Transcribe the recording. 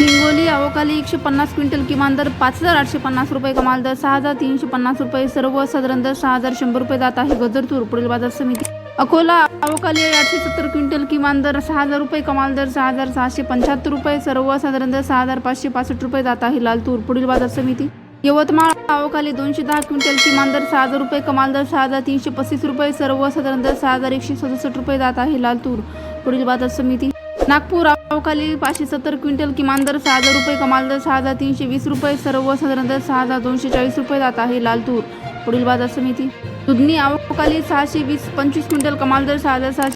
हिंगोली अवकाली एकशे पन्नास क्विंटल किमान दर पाच हजार आठशे पन्नास रुपये कमाल दर सहा हजार तीनशे पन्नास रुपये सर्वसाधारण दर सहा हजार शंभर रुपये जात आहे गजरतूर पुढील बाजार समिती. अकोला अवकाली आठशे सत्तर क्विंटल किमान दर सहा हजार रुपये कमाल दर सहा हजार सहाशे पंच्याहत्तर रुपये सर्वसाधारण दर सहा हजार पाचशे पासष्ट रुपये जात आहे लालतूर पुढील बाजार समिती. यवतमाळ अवकाली दोनशे दहा क्विंटल किमान दर सहा हजार रुपये कमाल दर सहा हजार तीनशे पस्तीस रुपये सर्वसाधारण दर सहा हजार एकशे सदुसष्ट रुपये जात आहे लालतूर पुढील बाजार समिती. नागपूर अवकाली पाचशे सत्तर क्विंटल किमान दर सहा हजार रुपये कमाल दर सहा हजार तीनशे वीस रुपये सर्वसाधारण दर सहा हजार दोनशे चाळीस रुपये जात आहे लाल तूर पुढील बाजार समिती. दुधनी अवकाली सहाशे वीस पंचवीस क्विंटल कमाल दर सहा हजार सहाशे